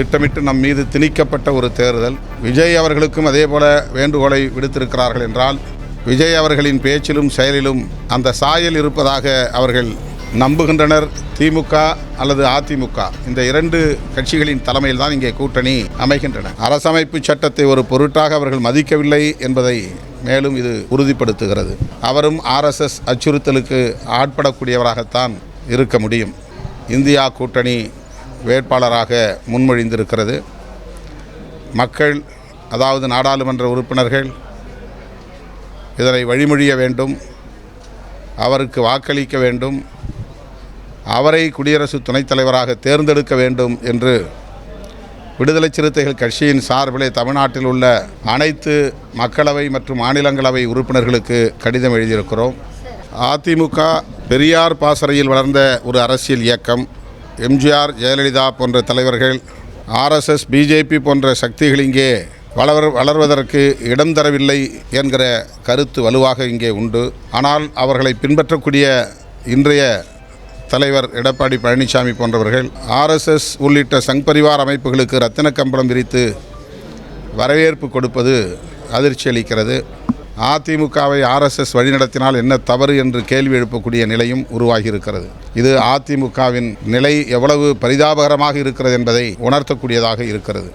திட்டமிட்டு நம் மீது திணிக்கப்பட்ட ஒரு தேர்தல். விஜய் அவர்களுக்கும் அதே போல வேண்டுகோளை விடுத்திருக்கிறார்கள் என்றால் விஜய் அவர்களின் பேச்சிலும் செயலிலும் அந்த சாயல் இருப்பதாக அவர்கள் நம்புகின்றனர். திமுக அல்லது அதிமுக இந்த இரண்டு கட்சிகளின் தலைமையில் தான் இங்கே கூட்டணி அமைகின்றன. அரசமைப்பு சட்டத்தை ஒரு பொருட்டாக அவர்கள் மதிக்கவில்லை என்பதை மேலும் இது உறுதிப்படுத்துகிறது. அவரும் ஆர்எஸ்எஸ் அச்சுறுத்தலுக்கு ஆட்படக்கூடியவராகத்தான் இருக்க முடியும். இந்தியா கூட்டணி வேட்பாளராக முன்மொழிந்திருக்கிறது. மக்கள் அதாவது நாடாளுமன்ற உறுப்பினர்கள் இதனை வழிமொழிய வேண்டும் அவருக்கு வாக்களிக்க வேண்டும் அவரை குடியரசு துணைத் தலைவராக தேர்ந்தெடுக்க வேண்டும் என்று விடுதலை சிறுத்தைகள் கட்சியின் சார்பிலே தமிழ்நாட்டில் உள்ள அனைத்து மக்களவை மற்றும் மாநிலங்களவை உறுப்பினர்களுக்கு கடிதம் எழுதியிருக்கிறோம். அதிமுக பெரியார் பாசறையில் வளர்ந்த ஒரு அரசியல் இயக்கம். எம்ஜிஆர் ஜெயலலிதா போன்ற தலைவர்கள் ஆர்எஸ்எஸ் பிஜேபி போன்ற சக்திகள் இங்கே வளர் வளர்வதற்கு இடம் தரவில்லை என்கிற கருத்து வலுவாக இங்கே உண்டு. ஆனால் அவர்களை பின்பற்றக்கூடிய இன்றைய தலைவர் எடப்பாடி பழனிசாமி போன்றவர்கள் ஆர்எஸ்எஸ் உள்ளிட்ட சங் பரிவார் அமைப்புகளுக்கு ரத்தின கம்பளம் விரித்து வரவேற்பு கொடுப்பது அதிர்ச்சி அளிக்கிறது. அதிமுகவை ஆர்எஸ்எஸ் வழிநடத்தினால் என்ன தவறு என்று கேள்வி எழுப்பக்கூடிய நிலையும் உருவாகியிருக்கிறது. இது அதிமுகவின் நிலை எவ்வளவு பரிதாபகரமாக இருக்கிறது என்பதை உணர்த்தக்கூடியதாக இருக்கிறது.